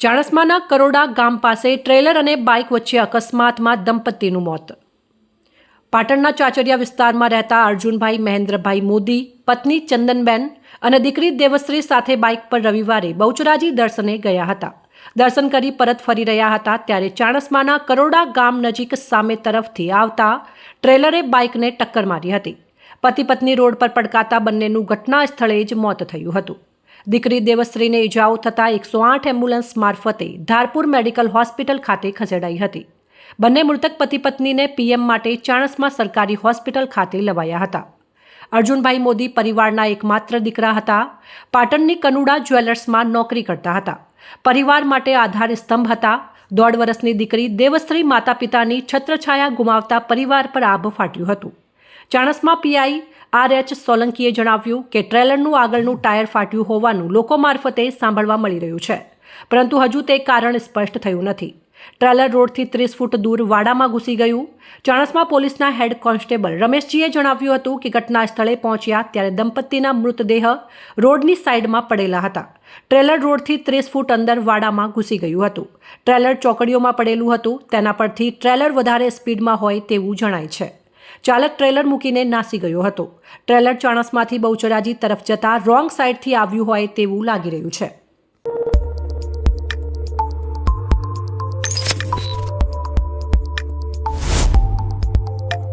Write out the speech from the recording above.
ચાણસ્માના કરોડા ગામ પાસે ટ્રેલર અને બાઇક વચ્ચે અકસ્માતમાં દંપતીનું મોત. પાટણના ચાચરિયા વિસ્તારમાં રહેતા અર્જુનભાઈ મહેન્દ્રભાઈ મોદી, પત્ની ચંદનબેન અને દીકરી દેવશ્રી સાથે બાઇક પર રવિવારે બહુચરાજી દર્શને ગયા હતા. દર્શન કરી પરત ફરી રહ્યા હતા ત્યારે ચાણસ્માના કરોડા ગામ નજીક સામે તરફથી આવતા ટ્રેલરે બાઇકને ટક્કર મારી હતી. પતિ પત્ની રોડ પર પડકાતા બંનેનું ઘટના સ્થળે જ મોત થયું હતું. દીકરી દેવશ્રીને ઇજાઓ થતાં એકસો આઠ એમ્બ્યુલન્સ મારફતે ધારપુર મેડિકલ હોસ્પિટલ ખાતે ખસેડાઈ હતી. બંને મૃતક પતિ પત્નીને પીએમ માટે ચાણસમાં સરકારી હોસ્પિટલ ખાતે લવાયા હતા. અર્જુનભાઈ મોદી પરિવારના એકમાત્ર દીકરા હતા. પાટણની કનુડા જ્વેલર્સમાં નોકરી કરતા હતા. પરિવાર માટે આધાર સ્તંભ હતા. દોઢ વર્ષની દીકરી દેવશ્રી માતા પિતાની છત્રછાયા ગુમાવતા પરિવાર પર આભ ફાટ્યું હતું. ચાણસ્મા પીઆઈ આર એચ સોલંકીએ જણાવ્યું કે ટ્રેલરનું આગળનું ટાયર ફાટ્યું હોવાનું લોકો મારફતે સાંભળવા મળી રહ્યું છે. પરંતુ હજુ તે કારણ સ્પષ્ટ થયું નથી. ટ્રેલર રોડથી ત્રીસ ફૂટ દૂર વાડામાં ઘૂસી ગયું. ચાણસમાં પોલીસના હેડ કોન્સ્ટેબલ રમેશજીએ જણાવ્યું હતું કે ઘટના સ્થળે પહોંચ્યા ત્યારે દંપતીના મૃતદેહ રોડની સાઈડમાં પડેલા હતા. ટ્રેલર રોડથી ત્રીસ ફૂટ અંદર વાડામાં ઘૂસી ગયું હતું. ટ્રેલર ચોકડીઓમાં પડેલું હતું, તેના પરથી ટ્રેલર વધારે સ્પીડમાં હોય તેવું જણાય છે. ચાલક ટ્રેલર મૂકીને નાસી ગયો હતો. ટ્રેલર ચાણસમાંથી બહુચરાજી તરફ જતા રોંગ સાઈડથી આવ્યું હોય તેવું લાગી રહ્યું છે.